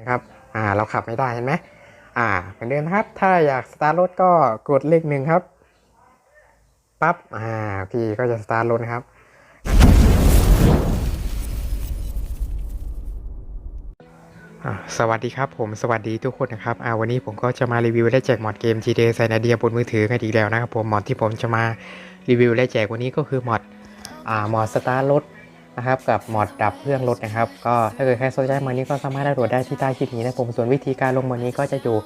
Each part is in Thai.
นะครับอ่าเราขับไม่ได้เห็นไหมอ่าเหมือนเดิมนครับ ถ้าอยากสตาร์ทรถก็กดเลขหนึ่งครับปั๊บอ่าพี่ก็จะสตาร์ทรถครับสวัสดีครับผมสวัสดีทุกคนนะครับอ่าวันนี้ผมก็จะมารีวิวและแจกมอดเกม GTA San Andreas บนมือถือกันอีกแล้วนะครับผมมอดที่ผมจะมารีวิวและแจกวันนี้ก็คือมอดอ่ามอดสตาร์ทรถ นะครับกับหมอดดับเครื่องรถนะครับ ก็ถ้าเกิดใครสนใจมอนี้ก็สามารถดาวน์โหลดได้ที่ใต้คลิปนี้นะผมส่วนวิธีการลงมอนี้ก็จะอยู่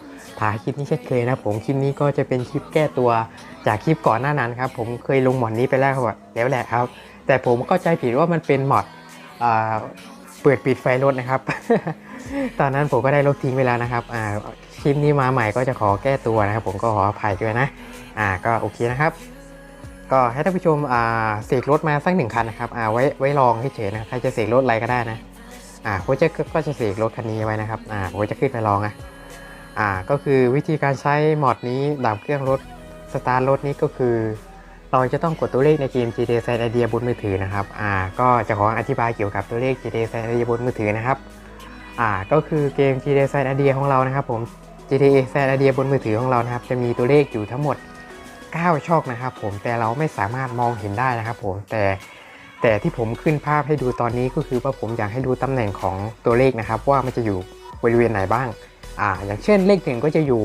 ถ่ายคลิปนี้เช่นเคยนะผมคลิปนี้ก็จะเป็นคลิปแก้ตัวจากคลิปก่อนหน้านั้นครับผมเคยลงมอดนี้ไปแล้วครับแล้วแหละครับ แต่ผมเข้าใจผิดว่ามันเป็นหมอดเปิดปิดไฟรถนะครับ ตอนนั้นผมก็ได้ลบทิ้งไปแล้วนะครับคลิปนี้มาใหม่ก็จะขอแก้ตัวนะครับ ผมก็ขออภัยด้วยนะ อ่าก็โอเคนะครับ ก็ให้ท่านผู้ชมอ่าเสกรถมาสักหนึ่งคันนะครับอ่าไว้ไว้ลองเฉยๆนะใครจะเสกรถอะไรก็ได้นะอ่าผมจะก็จะเสกรถคันนี้ไว้นะครับอ่าผมจะขึ้นไปลองนะอ่าก็คือวิธีการใช้มอดนี้ดับเครื่องรถสตาร์ทรถนี้ก็คือ เราจะต้องกดตัวเลขในเกม GTA San Andreas บนมือถือนะครับอ่าก็จะขออธิบายเกี่ยวกับตัวเลข GTA San Andreas บนมือถือนะครับอ่าก็คือเกม GTA San Andreas ของเรานะครับผม GTA San Andreas บนมือถือของเรานะครับจะมีตัวเลขอยู่ทั้งหมด 9ช่องนะครับผมแต่เราไม่สามารถมองเห็นได้นะครับผมแต่แต่ที่ผมขึ้นภาพให้ดูตอนนี้ก็คือว่าผมอยากให้ดูตำแหน่งของตัวเลขนะครับ ว่ามันจะอยู่บริเวณไหนบ้างอ่าอย่างเช่นเลขหนึ่งก็จะอยู่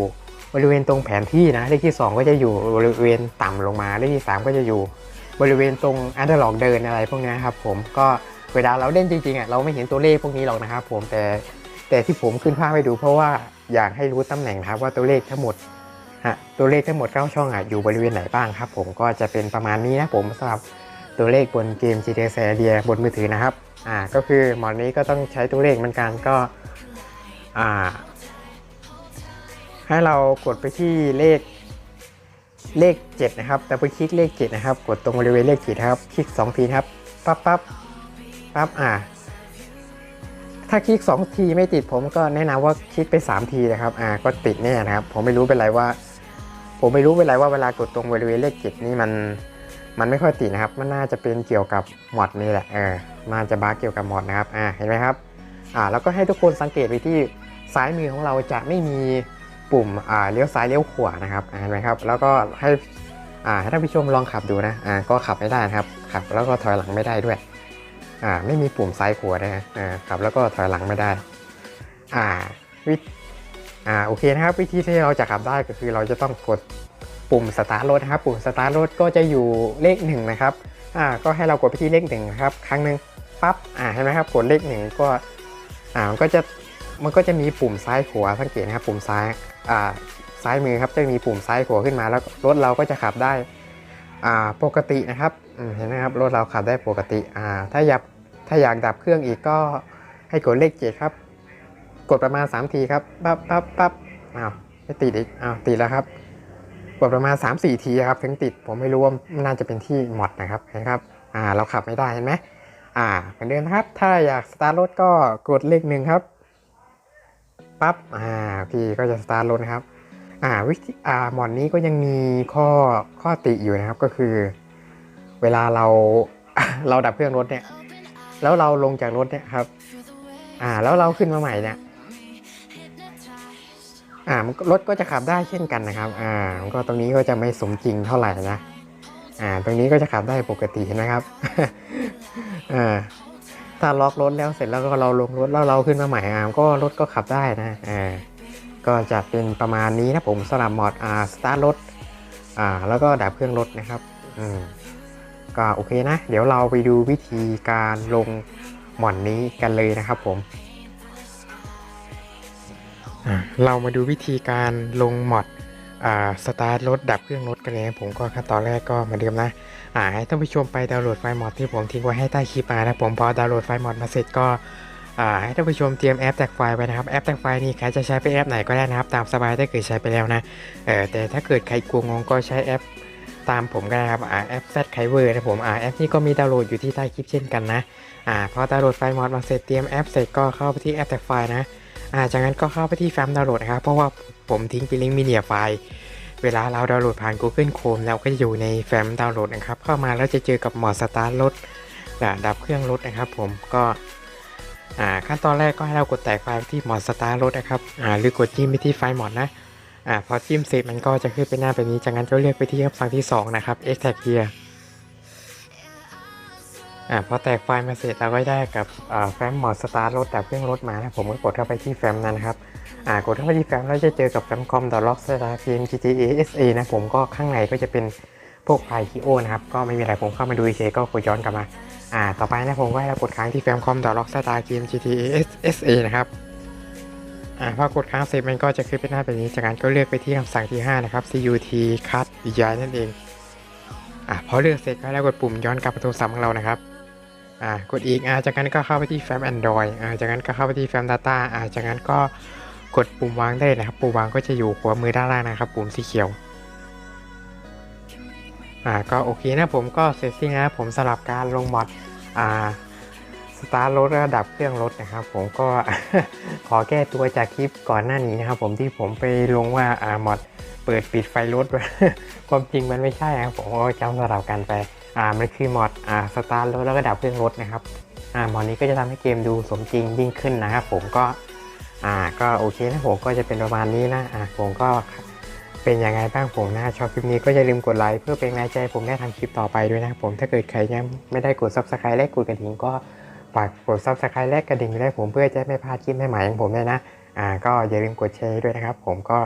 บริเวณตรงแผนที่นะเลขที่ 2 ก็จะอยู่บริเวณต่ำลงมาเลขที่ 3 ก็จะอยู่บริเวณตรงอันเดอร์ล็อกเดินอะไรพวกนี้ครับผมก็เวลาเราเล่นจริงๆอะเราไม่เห็นตัวเลขพวกนี้หรอกนะครับผมแต่แต่ที่ผมขึ้นภาพให้ดูเพราะว่าอยากให้รู้ตำแหน่งนะครับว่าตัวเลขทั้งหมด ฮะตัวเลขทั้งหมด9ช่องอะอยู่บริเวณไหนบ้างครับ ผมก็จะเป็นประมาณนี้นะผมสำหรับตัวเลขบนเกม GTA San Andreas บนมือถือนะครับอ่าก็คือหมอดนี้ก็ต้องใช้ตัวเลขเหมือนกันก็อ่าให้เรากดไปที่เลขเลข 7 นะครับแต่ไปคลิกเลข 7 นะครับ กดตรงบริเวณเลข7ครับ คลิก2ทีครับ ปั๊บปั๊บปั๊บ อ่า ถ้าคลิก 2 ทีไม่ติดผมก็แนะนำว่าคลิกไป 3 ทีนะครับ อ่า ก็ติดแน่นะครับ ผมไม่รู้เป็นไรว่า ผมไม่รู้เป็นไรว่าเวลากดตรงบริเวณเลข7นี่มันมันไม่ค่อยติดนะครับ มันน่าจะเป็นเกี่ยวกับหมอดนี่แหละเออน่าจะบั๊กเกี่ยวกับหมอดนะครับอ่าเห็นไหมครับอ่าแล้วก็ให้ทุกคนสังเกตไปที่ซ้ายมือของเราจะไม่มีปุ่มอ่าเลี้ยวซ้ายเลี้ยวขวานะครับเห็นไหมครับ แล้วก็ให้อ่าให้ท่านผู้ชมลองขับดูนะอ่าก็ขับไม่ได้นะครับขับแล้วก็ถอยหลังไม่ได้ด้วยอ่าไม่มีปุ่มซ้ายขวานะอ่าขับแล้วก็ถอยหลังไม่ได้อ่าวิ อ่าโอเคนะครับ วิธีที่เราจะขับได้ก็คือเราจะต้องกดปุ่มสตาร์ทรถนะครับ ปุ่มสตาร์ทรถก็จะอยู่เลขหนึ่งนะครับอ่าก็ให้เรากดไปที่เลขหนึ่งครับ ครั้งหนึ่งปั๊บอ่าเห็นไหมครับกดเลขหนึ่งก็อ่ามันก็จะมันก็จะมีปุ่มซ้ายขวาสังเกตนะครับ ปุ่มซ้ายอ่าซ้ายมือครับจะมีปุ่มซ้ายขวาขึ้นมา แล้วรถเราก็จะขับได้อ่าปกตินะครับเห็นไหมครับรถเราขับได้ปกติอ่าถ้าอยากถ้าอยากดับเครื่องอีกก็ให้กดเลขเจ็ดครับ กดประมาณ3ทีครับปั๊บปั๊บปั๊บอ้าวไม่ติดอีกอ้าวติดแล้วครับ กดประมาณ 3-4 ทีครับ ถึงติดผมไม่รู้ว่าน่าจะเป็นที่หมดนะครับเห็นครับอ่าเราขับไม่ได้เห็นไหมอ่าเหมือนเดิมนะครับ ถ้าอยากสตาร์ทรถก็กดเลขหนึ่งครับปั๊บอ่าพี่ก็จะสตาร์ทรถนะครับอ่าวิธีอ่าหมอนนี้ก็ยังมีข้อข้อติอยู่นะครับก็คือ เวลาเราเราดับเครื่องรถเนี่ย แล้วเราลงจากรถเนี่ยครับ อ่าแล้วเราขึ้นมาใหม่เนี่ย อ่ามันรถก็จะขับได้เช่นกันนะครับอ่ามันก็ตรงนี้ก็จะไม่สมจริงเท่าไหร่นะอ่าตรงนี้ก็จะขับได้ปกตินะครับอ่าถ้าล็อกรถแล้วเสร็จแล้วก็เราลงรถแล้วเราขึ้นมาใหม่อะก็รถก็ขับได้นะอ่าก็จะเป็นประมาณนี้นะผมสำหรับมอดอ่าสตาร์ทรถอ่าแล้วก็ดับเครื่องรถนะครับอืมก็โอเคนะ เดี๋ยวเราไปดูวิธีการลงหมอนนี้กันเลยนะครับผม เรามาดูวิธีการลงมอดสตาร์ทรถดับเครื่องรถกันเลยนะผมก็ขั้นตอนแรกก็เหมือนเดิมนะอ่าให้ท่านผู้ชมไปดาวน์โหลดไฟล์มอดที่ผมทิ้งไว้ให้ใต้คลิปมานะผมพอดาวน์โหลดไฟล์มอดมาเสร็จก็ให้ท่านผู้ชมเตรียมแอปแท็กไฟล์ไว้นะครับแอปแท็กไฟล์นี่ใครจะใช้เป็นแอปไหนก็ได้นะครับ ตามสบายถ้าเกิดใช้ไปแล้วนะเออแต่ถ้าเกิดใครกลัวงงก็ใช้แอปตามผมก็ได้ครับอ่าแอป Z ไคเวอร์นะผมอ่าแอปนี้ก็มีดาวน์โหลดอยู่ที่ใต้คลิปเช่นกันนะอ่าพอดาวน์โหลดไฟล์มอดมาเสร็จเตรียมแอปเสร็จก็เข้าไปที่แอปแท็กไฟล์นะ อ่าจากนั้นก็เข้าไปที่แฟ้มดาวน์โหลดนะครับ เพราะว่าผมทิ้งไปลิงก์มีเดียไฟล์ เวลาเราดาวน์โหลดผ่าน Google Chrome แล้วก็จะอยู่ในแฟ้มดาวน์โหลดนะครับ เข้ามาแล้วจะเจอกับหมอดสตาร์ทรถดับเครื่องรถนะครับ ผมก็อ่าขั้นตอนแรกก็ให้เรากดแตกไฟล์ที่หมอดสตาร์รถนะครับอ่าหรือกดจิ้มไปที่ไฟล์หมอดนะอ่าพอจิ้มเสร็จมันก็จะขึ้นเป็นหน้าแบบนี้ จากนั้นก็เลือกไปที่คำสั่งที่สองนะครับ extract here อ่าพอแตกไฟล์มาเสร็จเราก็ได้กับแฟ้มหมอดสตาร์ทรถแต่เครื่องรถมานะผมก็กดเข้าไปที่แฟ้มนั้นนะครับอ่ากดเข้าไปที่แฟ้มแล้วจะเจอกับแฟ้มคอมดอทล็อกสตาร์เกม GTA SA นะผมก็ข้างในก็จะเป็นพวกไฟล์คีโอนะครับก็ไม่มีอะไรผมเข้ามาดูเฉยก็กดย้อนกลับมาอ่าต่อไปนะผมก็ให้เรากดค้างที่แฟ้มคอมดอทล็อกสตาร์เกม GTA SA นะครับอ่าพอกดค้างเสร็จมันก็จะขึ้นเป็นหน้าแบบนี้ จากนั้นก็เลือกไปที่คำสั่งที่ 5 นะครับ CUT cut ย้ายนั่นเองอ่าพอเลือกเสร็จก็ให้เรากดปุ่มย้อนกลับมาโทรศัพท์ของเรานะครับ อ่ากดอีกอ่าจากนั้นก็เข้าไปที่แฟ้ม Android อ่าจากนั้นก็เข้าไปที่แฟ้ม Data อ่าจากนั้นก็กดปุ่มวางได้เลยนะครับ ปุ่มวางก็จะอยู่ขวามือด้านล่างนะครับ ปุ่มสีเขียวอ่าก็โอเคนะผมก็เสร็จสิ้นแล้วผมสลับการลงมอดอ่าสตาร์ทรถระดับเครื่องรถนะครับ ผมก็ขอแก้ตัวจากคลิปก่อนหน้านี้นะครับ ผมที่ผมไปลงว่าอ่ามอดเปิดปิดไฟรถความจริงมันไม่ใช่ครับผมก็จำสลับกันไป อ่ามันคือมอดอ่าสตาร์ทรถแล้วก็ดับเครื่องรถนะครับอ่ามอดนี้ก็จะทำให้เกมดูสมจริงยิ่งขึ้นนะครับผมก็อ่าก็โอเคนะผมก็จะเป็นประมาณนี้นะอ่าผมก็เป็นยังไงบ้างผมนะชอบคลิปนี้ก็อย่าลืมกดไลค์เพื่อเป็นกำลังใจผมได้ทำคลิปต่อไปด้วยนะผมถ้าเกิดใครยังไม่ได้กด subscribe และกดกระดิ่งก็ฝากกด subscribe และกระดิ่งด้วยผมเพื่อจะไม่พลาดคลิปใหม่ๆของผมเลยนะอ่าก็อย่าลืมกดแชร์ด้วยนะครับ ผมก็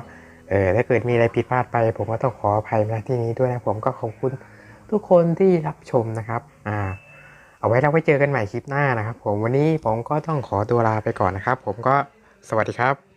เออถ้าเกิดมีอะไรผิดพลาดไป ผมก็ต้องขออภัยมาที่นี้ด้วยนะผมก็ขอบคุณ ทุกคนที่รับชมนะครับอ่าเอาไว้เราไว้เจอกันใหม่คลิปหน้านะครับ ผมวันนี้ผมก็ต้องขอตัวลาไปก่อนนะครับ ผมก็สวัสดีครับ